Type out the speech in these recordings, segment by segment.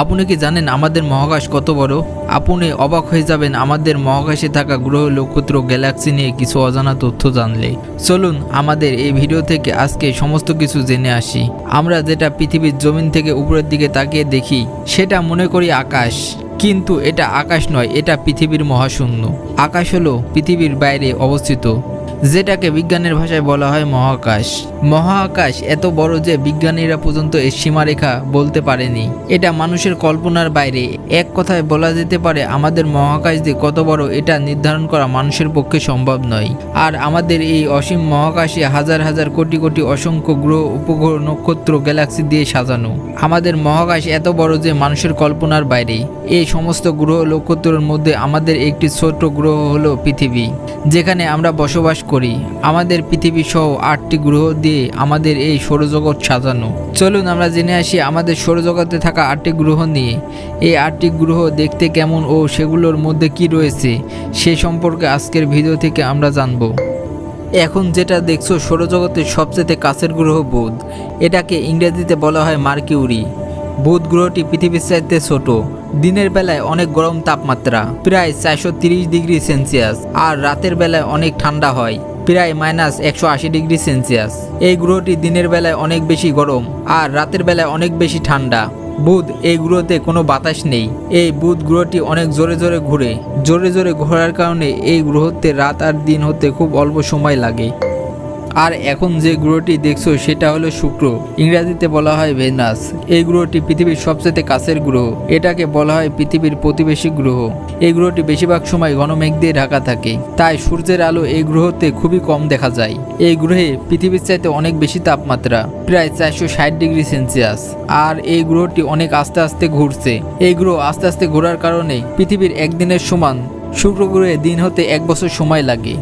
আপনি কি জানেন আমাদের মহাকাশ কত বড়? আপনি অবাক হয়ে যাবেন আমাদের মহাকাশে থাকা গ্রহ, নক্ষত্র, গ্যালাক্সি নিয়ে কিছু অজানা তথ্য জানলে। চলুন আমাদের এই ভিডিও থেকে আজকে সমস্ত কিছু জেনে আসি। আমরা যেটা পৃথিবীর জমিন থেকে উপরের দিকে তাকিয়ে দেখি, সেটা মনে করি আকাশ। কিন্তু এটা আকাশ নয়, এটা পৃথিবীর মহাশূন্য। আকাশ হলো পৃথিবীর বাইরে অবস্থিত। যেটাকে বিজ্ঞানের ভাষায় বলা হয় মহাকাশ। মহাকাশ এত বড় যে বিজ্ঞানীরা পর্যন্ত এর সীমারেখা বলতে পারেনি। এটা মানুষের কল্পনার বাইরে। এক কথায় বলা যেতে পারে, আমাদের মহাকাশ দিয়ে কত বড় এটা নির্ধারণ করা মানুষের পক্ষে সম্ভব নয়। আর আমাদের এই অসীম মহাকাশে হাজার হাজার কোটি কোটি অসংখ্য গ্রহ, উপগ্রহ, নক্ষত্র, গ্যালাক্সি দিয়ে সাজানো। আমাদের মহাকাশ এত বড় যে মানুষের কল্পনার বাইরে। এই সমস্ত গ্রহ নক্ষত্রের মধ্যে আমাদের একটি ছোট্ট গ্রহ হলো পৃথিবী, যেখানে আমরা বসবাস করি। আমাদের পৃথিবী সহ আটটি গ্রহ দিয়ে আমাদের এই সৌরজগৎ সাজানো। চলুন আমরা জেনে আসি আমাদের সৌরজগতে থাকা আটটি গ্রহ নিয়ে। এই আটটি গ্রহ দেখতে কেমন ও সেগুলোর মধ্যে কি রয়েছে, সে সম্পর্কে আজকের ভিডিও থেকে আমরা জানব। এখন যেটা দেখছ সৌরজগতের সবচেয়ে কাছের গ্রহ বুধ। এটাকে ইংরেজিতে বলা হয় মার্কিউরি। বুধ গ্রহটি পৃথিবীর চাইতে ছোট। দিনের বেলায় অনেক গরম তাপমাত্রা, প্রায় চারশো ডিগ্রি সেলসিয়াস, আর রাতের বেলায় অনেক ঠান্ডা হয়, প্রায় মাইনাস একশো আশি ডিগ্রি সেলসিয়াস। এই গ্রহটি দিনের বেলায় অনেক বেশি গরম, আর রাতের বেলায় অনেক বেশি ঠান্ডা। বুধ, এই গ্রহতে কোনো বাতাস নেই। এই বুধ গ্রহটি অনেক জোরে জোরে ঘুরে। জোরে জোরে ঘোরার কারণে এই গ্রহতে রাত আর দিন হতে খুব অল্প সময় লাগে। আর এখন যে গ্রহটি দেখছ সেটা হলো শুক্র। ইংরেজিতে বলা হয় ভেনাস এই গ্রহটি পৃথিবীর সবচেয়ে কাছের গ্রহ। এটাকে বলা হয় পৃথিবীর প্রতিবেশী গ্রহ। এই গ্রহটি বেশিরভাগ সময় ঘনমেঘ দিয়ে ঢাকা থাকে। তাই সূর্যের আলো এই গ্রহতে খুবই কম দেখা যায়। এই গ্রহে পৃথিবীর চাইতে অনেক বেশি তাপমাত্রা, প্রায় চারশো ষাট ডিগ্রি সেলসিয়াস। আর এই গ্রহটি অনেক আস্তে আস্তে ঘুরছে। এই গ্রহ আস্তে আস্তে ঘোরার কারণে পৃথিবীর একদিনের সমান শুক্র গ্রহে দিন হতে এক বছর সময় লাগে।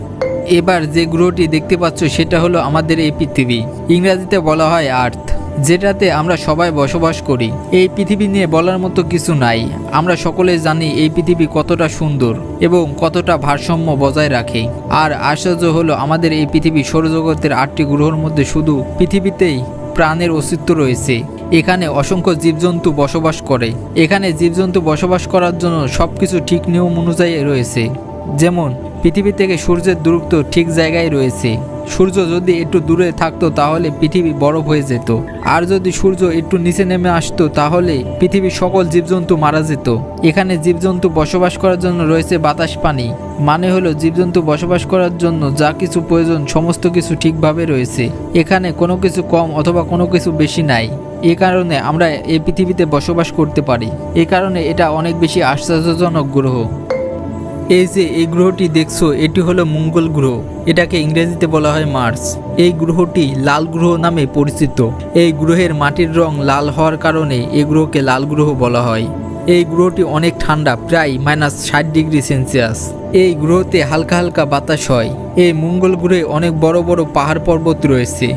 এবার যে গ্রহটি দেখতে পাচ্ছ, সেটা হলো আমাদের এই পৃথিবী। ইংরাজিতে বলা হয় আর্থ, যেটাতে আমরা সবাই বসবাস করি। এই পৃথিবী নিয়ে বলার মতো কিছু নাই। আমরা সকলে জানি এই পৃথিবী কতটা সুন্দর এবং কতটা ভারসাম্য বজায় রাখে। আর আশ্চর্য হলো, আমাদের এই পৃথিবী সৌরজগতের আটটি গ্রহর মধ্যে শুধু পৃথিবীতেই প্রাণের অস্তিত্ব রয়েছে। এখানে অসংখ্য জীবজন্তু বসবাস করে। এখানে জীবজন্তু বসবাস করার জন্য সব কিছু ঠিক নিয়ম অনুযায়ী রয়েছে। যেমন পৃথিবী থেকে সূর্যের দূরত্ব ঠিক জায়গায় রয়েছে। সূর্য যদি একটু দূরে থাকতো তাহলে পৃথিবী বরফ হয়ে যেত। আর যদি সূর্য একটু নিচে নেমে আসতো তাহলে পৃথিবীর সকল জীবজন্তু মারা যেত। এখানে জীবজন্তু বসবাস করার জন্য রয়েছে বাতাস পানি। মানে হলো জীবজন্তু বসবাস করার জন্য যা কিছু প্রয়োজন সমস্ত কিছু ঠিকভাবে রয়েছে। এখানে কোনো কিছু কম অথবা কোনো কিছু বেশি নাই। এ কারণে আমরা এই পৃথিবীতে বসবাস করতে পারি। এ কারণে এটা অনেক বেশি আশ্চর্যজনক গ্রহ। এই যে এই গ্রহটি দেখছ, এটি হলো মঙ্গল গ্রহ। এটাকে ইংরেজিতে বলা হয় মার্স। এই গ্রহটি লাল গ্রহ নামে পরিচিত। এই গ্রহের মাটির রং লাল হওয়ার কারণে এই গ্রহকে লাল গ্রহ বলা হয়। এই গ্রহটি অনেক ঠান্ডা, প্রায় মাইনাস ষাট ডিগ্রি সেলসিয়াস। এই গ্রহতে হালকা হালকা বাতাস হয়। এই মঙ্গল গ্রহে অনেক বড় বড় পাহাড় পর্বত রয়েছে।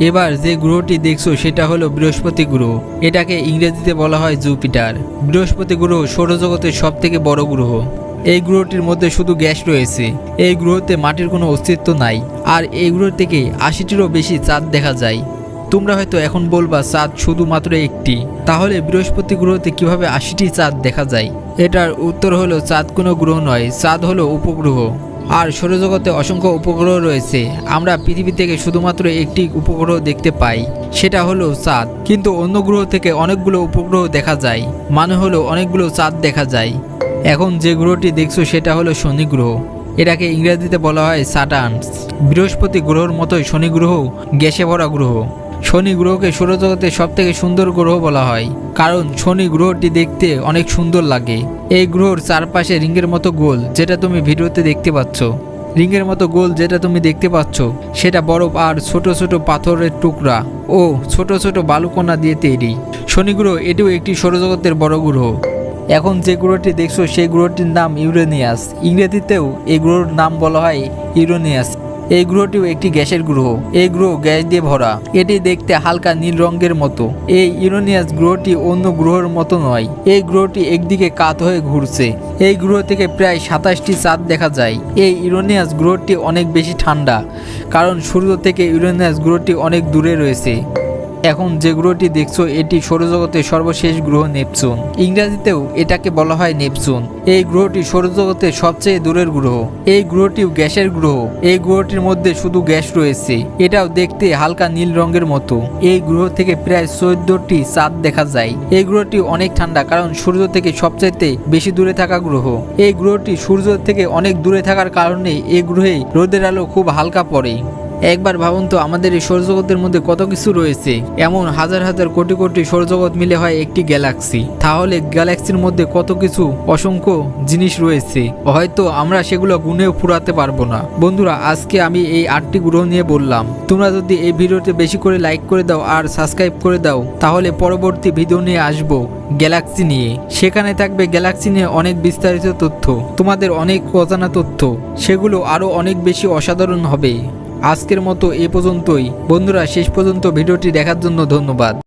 এবার যে গ্রহটি দেখছ, সেটা হলো বৃহস্পতি গ্রহ। এটাকে ইংরেজিতে বলা হয় জুপিটার। বৃহস্পতি গ্রহ সৌরজগতের সব থেকে বড় গ্রহ। এই গ্রহটির মধ্যে শুধু গ্যাস রয়েছে। এই গ্রহতে মাটির কোনো অস্তিত্ব নাই। আর এই গ্রহ থেকে আশিটিরও বেশি চাঁদ দেখা যায়। তোমরা হয়তো এখন বলবা, চাঁদ শুধুমাত্র একটি। তাহলে বৃহস্পতি গ্রহতে কীভাবে আশিটি চাঁদ দেখা যায়? এটার উত্তর হলো, চাঁদ কোনো গ্রহ নয়, চাঁদ হলো উপগ্রহ। আর সৌরজগতে অসংখ্য উপগ্রহ রয়েছে। আমরা পৃথিবী থেকে শুধুমাত্র একটি উপগ্রহ দেখতে পাই, সেটা হলো চাঁদ। কিন্তু অন্য গ্রহ থেকে অনেকগুলো উপগ্রহ দেখা যায়। মানে হলো, অনেকগুলো চাঁদ দেখা যায়। এখন যে গ্রহটি দেখছ সেটা হলো শনি গ্রহ। এটাকে ইংরেজিতে বলা হয় সাটার্নস বৃহস্পতি গ্রহর মতোই শনি গ্রহ, গ্যাসে ভরা গ্রহ। শনি গ্রহকে সৌরজগতের সব থেকে সুন্দর গ্রহ বলা হয়, কারণ শনি গ্রহটি দেখতে অনেক সুন্দর লাগে। এই গ্রহর চারপাশে রিঙ্গের মতো গোল যেটা তুমি ভিডিওতে দেখতে পাচ্ছ। রিঙ্গের মতো গোল যেটা তুমি দেখতে পাচ্ছ, সেটা বরফ আর ছোট ছোট পাথরের টুকরা ও ছোট ছোট বালুকণা দিয়ে তৈরি। শনি গ্রহ এটিও একটি সৌরজগতের বড় গ্রহ। এখন যে গ্রহটি দেখছ, সেই গ্রহটির নাম ইউরেনিয়াস। ইংরেজিতেও এই গ্রহর নাম বলা হয় ইউরেনিয়াস। এই গ্রহটিও একটি গ্যাসের গ্রহ এই গ্রহ গ্যাস দিয়ে ভরা। এটি দেখতে হালকা নীল রঙের মতো। এই ইউরেনিয়াস গ্রহটি অন্য গ্রহের মতো নয়। এই গ্রহটি একদিকে কাত হয়ে ঘুরছে। এই গ্রহ থেকে প্রায় সাতাশটি চাঁদ দেখা যায়। এই ইউরেনিয়াস গ্রহটি অনেক বেশি ঠান্ডা, কারণ সূর্য থেকে ইউরেনিয়াস গ্রহটি অনেক দূরে রয়েছে। এখন যে গ্রহটি দেখছ, এটি সৌরজগতের সর্বশেষ গ্রহ নেপচুন। ইংরেজিতেও এটাকে বলা হয় নেপচুন। এই গ্রহটি সৌরজগতের সবচেয়ে দূরের গ্রহ। এই গ্রহটিও গ্যাসের গ্রহ। এই গ্রহটির মধ্যে শুধু গ্যাস রয়েছে। এটাও দেখতে হালকা নীল রঙের মতো। এই গ্রহ থেকে প্রায় চোদ্দটি চাঁদ দেখা যায়। এই গ্রহটি অনেক ঠান্ডা, কারণ সূর্য থেকে সবচাইতে বেশি দূরে থাকা গ্রহ। এই গ্রহটি সূর্য থেকে অনেক দূরে থাকার কারণে এই গ্রহে রোদের আলো খুব হালকা পড়ে। একবার ভাবুন তো, আমাদের এই সৌরজগতের মধ্যে কত কিছু রয়েছে। এমন হাজার হাজার কোটি কোটি সৌরজগৎ মিলে হয় একটি গ্যালাক্সি। তাহলে গ্যালাক্সির মধ্যে কত কিছু অসংখ্য জিনিস রয়েছে। হয়তো আমরা সেগুলো গুনেও ফুরাতে পারব না। বন্ধুরা, আজকে আমি এই আটটি গ্রহ নিয়ে বললাম। তোমরা যদি এই ভিডিওতে বেশি করে লাইক করে দাও আর সাবস্ক্রাইব করে দাও, তাহলে পরবর্তী ভিডিও নিয়ে আসব গ্যালাক্সি নিয়ে। সেখানে থাকবে গ্যালাক্সি নিয়ে অনেক বিস্তারিত তথ্য। তোমাদের অনেক অজানা তথ্য। সেগুলো আরও অনেক বেশি অসাধারণ হবে। আজকের মতো এ পর্যন্তই। বন্ধুরা শেষ পর্যন্ত ভিডিওটি দেখার জন্য ধন্যবাদ।